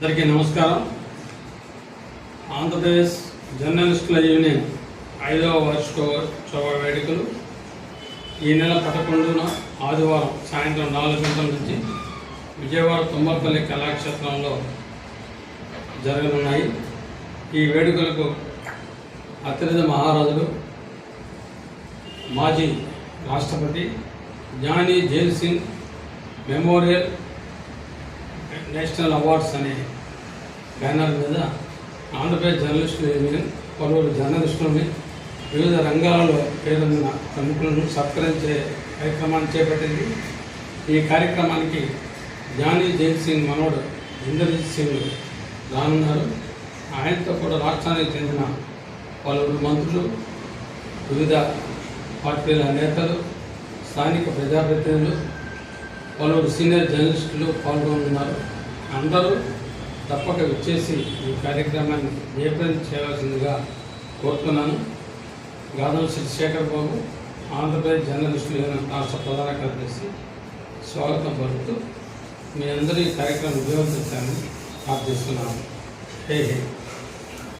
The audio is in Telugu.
అందరికీ నమస్కారం. ఆంధ్రప్రదేశ్ జర్నలిస్టుల యూనియన్ ఐదవ వార్షికోత్సవ వేడుకలు ఈ నెల పదకొండున ఆదివారం సాయంత్రం నాలుగు గంటల నుంచి విజయవాడ తుమ్మలపల్లి కళాక్షేత్రంలో జరగనున్నాయి. ఈ వేడుకలకు అతిరథ మహారాజులు మాజీ రాష్ట్రపతి Giani Zail Singh memorial national awards అనే బ్యానర్ మీద ఆంధ్రప్రదేశ్ జర్నలిస్టుల యూనియన్ పలువురు జర్నలిస్టులని వివిధ రంగాలలో పేరున్న ప్రముఖులను సత్కరించే కార్యక్రమాన్ని చేపట్టింది. ఈ కార్యక్రమానికి జానీ జైల్ సింగ్ మనోడు ఇంద్రజిత్ సింగ్ రానున్నారు. ఆయనతో కూడా రాష్ట్రానికి చెందిన పలువురు మంత్రులు వివిధ పార్టీల నేతలు స్థానిక ప్రజాప్రతినిధులు పలువురు సీనియర్ జర్నలిస్టులు పాల్గొంటున్నారు అందరూ తప్పక విచ్చేసి ఈ కార్యక్రమాన్ని ఏప్రిల్ చేయవలసిందిగా కోరుతున్నాను. గాదం శశిశేఖర్ బాబు ఆంధ్రప్రదేశ్ జర్నలిస్టులు రాష్ట్ర ప్రధాన కార్యదర్శి స్వాగతం పలుకుతూ మీ అందరూ ఈ కార్యక్రమం విజయవంతం ప్రార్థిస్తున్నాను. హే హే.